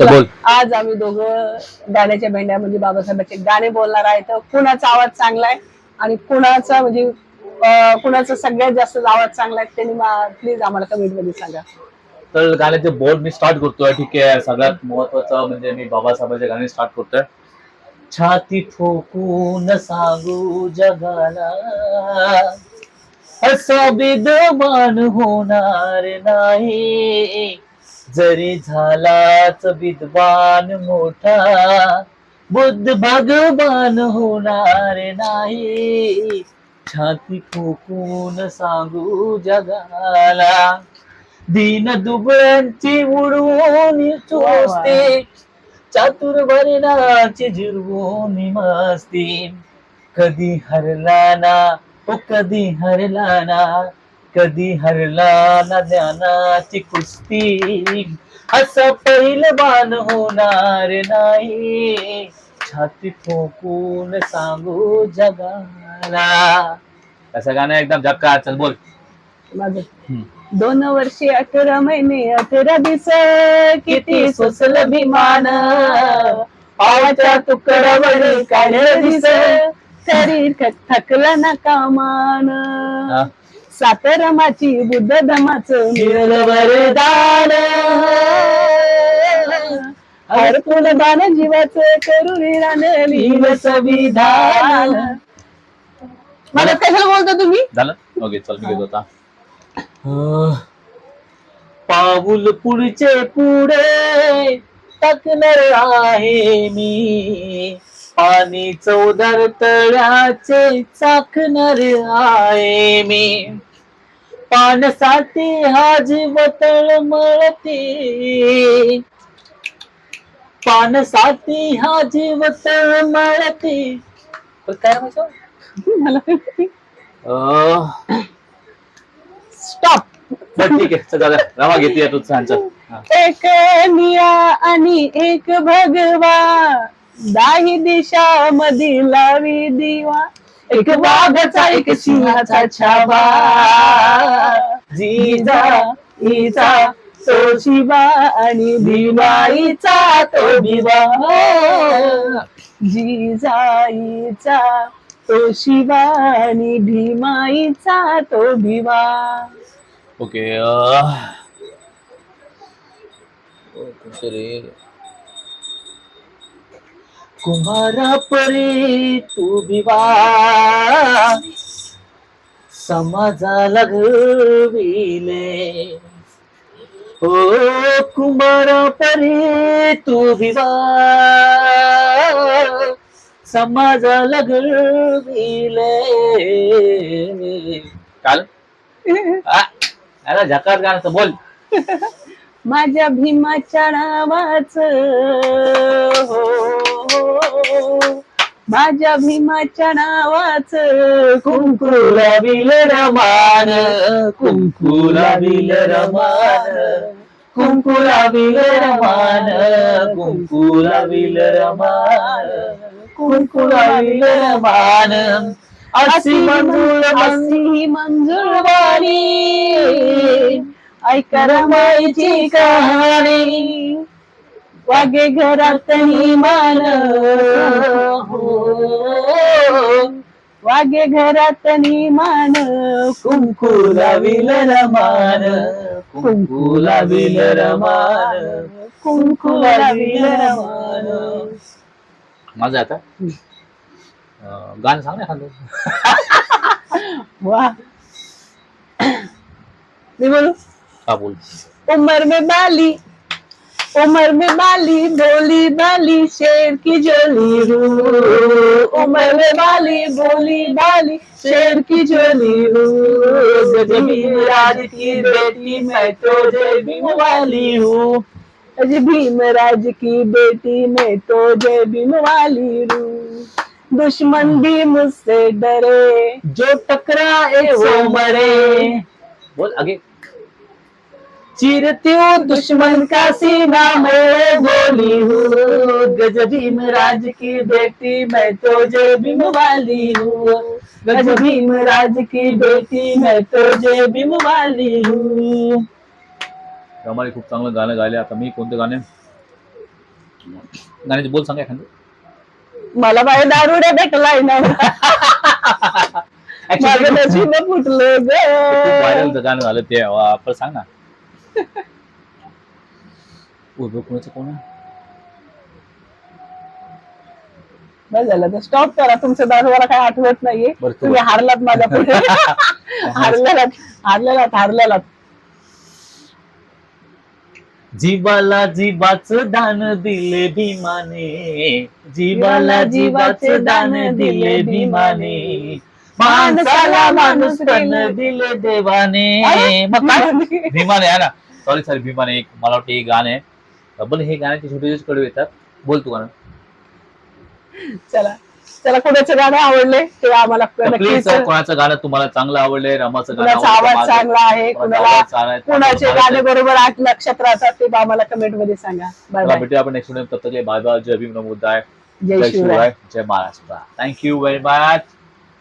चल बोल. आज आम्ही दोघं गाण्याच्या भेंड्या म्हणजे बाबासाहेबांचे गाणे बोलणार आहे. तर कुणाचा आवाज चांगला आहे आणि कुणाचा म्हणजे अं, कुणाचा सगळ्यात जास्त आवाज चांगला आहे त्यांनी प्लीज आम्हाला कमेंटमध्ये सांगा. तर गाण्याचे बोल मी स्टार्ट करतोय ठीक आहे. सगळ्यात महत्वाचं म्हणजे मी बाबासाहेबांचे गाणे स्टार्ट करतोय. छाती ठोकून सांगू जगाला असं विद्यमान होणार नाही. जरी झालाच विद्वान मोठा बुद्ध भगवान होणार नाही. छाती ठोकून सांगू जगाला दीन दुबळ्यांची उडवून चोचते. चातुर वर्णाची जिरवून मस्ती. कधी हरला ना ओ कधी हरला ना कधी हरला ना ज्ञानाची कुस्ती. असं पहिलवान होणार नाही. छाती ठोकून सांगू जगाला. असं गाणं एकदम झक्का चल बोल. माझं हम्म. दोन वर्षे अठरा महिने अठरा दिवस. किती सोसल भीमान पावाच्या तुकड्यावर काढ दिस. शरीर क- थकला ना कामान. हा. सातरमाची बुद्ध धमाचं मिळलं वरदान हरपून दान जीवाचं करू विरान लिहिलं संविधान मला कशाला बोलता तुम्ही? झालं? ओके चल मी घेतो आता. पाऊल पुढचे पुढे टाकणार आहे मी. पाणी चौदार तळ्याचे चाकणार आहे मी. पाण्यासाठी हा जीव तळमळते पाण्यासाठी हा जीव तळमळते पण काय म्हणायचं? मला स्टॉप बरं ठीक आहे. चल रवा घेते तू छान चल. हा. एक निया आणि एक भगवा. दाही दिशा मधी लावी दिवा. एक वाघाचा एक सिंहाचा छावा. जीजा हिचा तो शिवा आणि भिवाईचा तो भिवा जिजाईचा तो शिवा आणि भीमाईचा तो भिवा ओके अं, ओ, कोणतं रे? कुंभारा परे तू विवा समाजाला घडविले ओ कुंभारा परे तू विवा समाजाला घडविले काल? आ, अरे झकात गाणं बोल. माझ्या भीमाच्या नावाच. हो. माझ्या भीमाच्या नावाच कुंकुला बिल रमान कुंकुला बिल रमान कुंकुला बिल रमान कुंकुला बिल रमान कुंकुला बिल रमान. अशी मंजूळ अशी मंजुळवाणी ऐका रमाईची कहाणी. वागे घरात मान. वागे घरात मान. कुंकुला बिल रमान. कुंकुला बिल रमान. कुंकुला बिल रमान. माझं आता गाणं सांग ना एखादं. वाह मी बोलू? हा बोल. उमर में बाली. उमर में बाली बोली बाली शेर की जोली रू। उमर में बाली बोली बाली शेर की जोली रू। भीम राज की बेटी मैं तो जय भीम वाली हूँ। अज भीमराज की बेटी मैं तो जय भीम वाली रू दुश्मन भी मुझसे डरे जो टकराए वो मरे। बोल आगे। चीरती हूँ दुश्मन का सीना? मैं बोली हूँ गज भीम राज की बेटी मैं तो जय भीम वाली हूँ। गज भीमराज की बेटी मैं तो जय भीम वाली हूँ। रमाने खूप चांगलं गाणं गायले आता. मी कोणतं गाणे गाण्याचे बोल सांगा एखादं. मला बाहेर दारुड्या भेटलाय ना. माझं नशीब फुटलं व्हायरल ग गाणं झालं ते आपण सांग ना. उभं कोणाचं कोण? बस झालं. तर स्टॉप करा. तुमचं दारू मला काही आठवत नाहीये. बरं, तू तुम्ही हारलात माझ्या पुढे. हारलेलात हारलेलात हारलेलात जीवाला जीवाचं दान दिले भीमाने. जीवाला जीवाचं दान दिले भीमाने. माणसाला माणूस पण दिले देवाने. मग काय? भीमाने आहे ना. सॉरी सॉरी भीमाने एक मला वाटतं एक गाणं. आहे पण हे गाण्याचे छोटे छोटे कडवे येतात. बोल तू गाणं. चला. चला कुणाचं गाणं आवडले ते आम्हाला नक्कीच कोणाचं गाणं तुम्हाला चांगलं आवडलंय रमाचं गाणं कुणाचा आवडलं, आवाज माझं- चांगला आहे कोणाचा कुणाला आवाज चांगला आहे, कुणाचे गाणे बरोबर आठ लक्षात राहतात ते आम्हाला कमेंटमध्ये सांगा. बाय चला बाय भेटूया आपण नेक्स्ट तब तक बाय बाय जय भीम नमो बुद्धाय. जय शिवराय. जय Maharashtra. Thank you very much